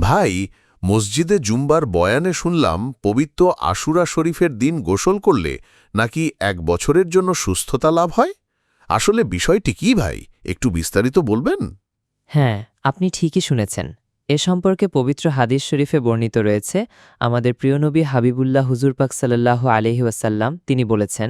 ভাই, মসজিদে জুম্বার বয়ানে শুনলাম, পবিত্র আশুরা শরীফের দিন গোসল করলে নাকি এক বছরের জন্য সুস্থতা লাভ হয়? আসলে বিষয়টি কি ভাই? একটু বিস্তারিত বলবেন? হ্যাঁ আপনি ঠিকই শুনেছেন। এ সম্পর্কে পবিত্র হাদিস শরীফে বর্ণিত রয়েছে, আমাদের প্রিয় নবী হাবিবুল্লাহ হুজুর পাক সাল্লাহ আলহি ওয়াসাল্লাম তিনি বলেছেন,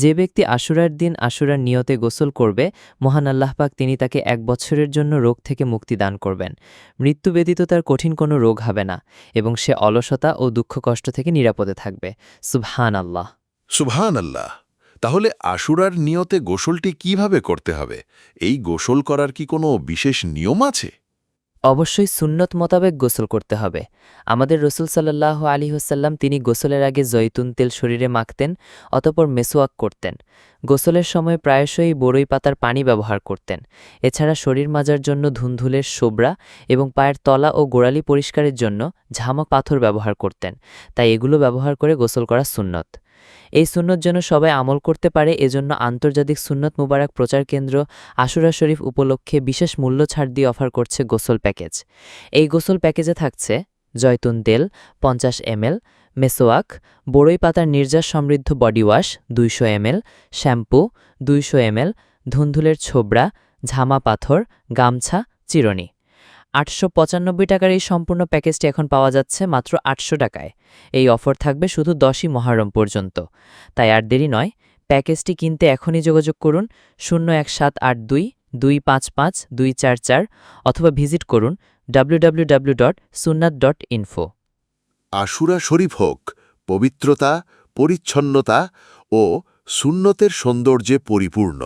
যে ব্যক্তি আশুরার দিন আশুরার নিয়তে গোসল করবে, মহান আল্লাহ পাক তিনি তাকে এক বছরের জন্য রোগ থেকে মুক্তি দান করবেন। মৃত্যু ব্যতীত তার কঠিন কোনো রোগ হবে না এবং সে অলসতা ও দুঃখ কষ্ট থেকে নিরাপদে থাকবে। সুবহান আল্লাহ সুবহান আল্লাহ তাহলে আশুরার নিয়তে গোসলটি কীভাবে করতে হবে? এই গোসল করার কি কোনো বিশেষ নিয়ম আছে? অবশ্যই সুন্নত মোতাবেক গোসল করতে হবে। আমাদের রসুল সাল্লাহ আলী হোসাল্লাম তিনি গোসলের আগে জৈতুন তেল শরীরে মাখতেন, অতপর মেসোয়াক করতেন। গোসলের সময় প্রায়শই বড়ই পাতার পানি ব্যবহার করতেন। এছাড়া শরীর মাজার জন্য ধুন্ধুলের সোবরা এবং পায়ের তলা ও গোড়ালি পরিষ্কারের জন্য ঝামক পাথর ব্যবহার করতেন। তাই এগুলো ব্যবহার করে গোসল করা সুন্নত। এই সুন্নত যেন সবাই আমল করতে পারে, এজন্য আন্তর্জাতিক সুন্নত মুবারক প্রচার কেন্দ্র আশুরা শরীফ উপলক্ষে বিশেষ মূল্য ছাড় দিয়ে অফার করছে গোসল প্যাকেজ। এই গোসল প্যাকেজে থাকছে জয়তুন তেল, পঞ্চাশ এমএল, মেসোয়াক, বড়ই পাতার নির্যাস সমৃদ্ধ বডি ওয়াশ দুইশো এমএল, শ্যাম্পু দুইশো এমএল, ধুন্ধুলের ছোবড়া, ঝামা পাথর, গামছা, চিরনি। আটশো পঁচানব্বই টাকার এই সম্পূর্ণ প্যাকেজটি এখন পাওয়া যাচ্ছে মাত্র আটশো টাকায়। এই অফার থাকবে শুধু দশই মহারম পর্যন্ত। তাই আর দেরি নয়, প্যাকেজটি কিনতে এখনই যোগাযোগ করুন শূন্য এক সাত আট দুই দুই পাঁচ পাঁচ দুই চার চার অথবা ভিজিট করুন W W W dot Sunnat dot info. Ashura শরীফ হোক, পবিত্রতা, পরিচ্ছন্নতা ও সুন্নতের সৌন্দর্যে পরিপূর্ণ।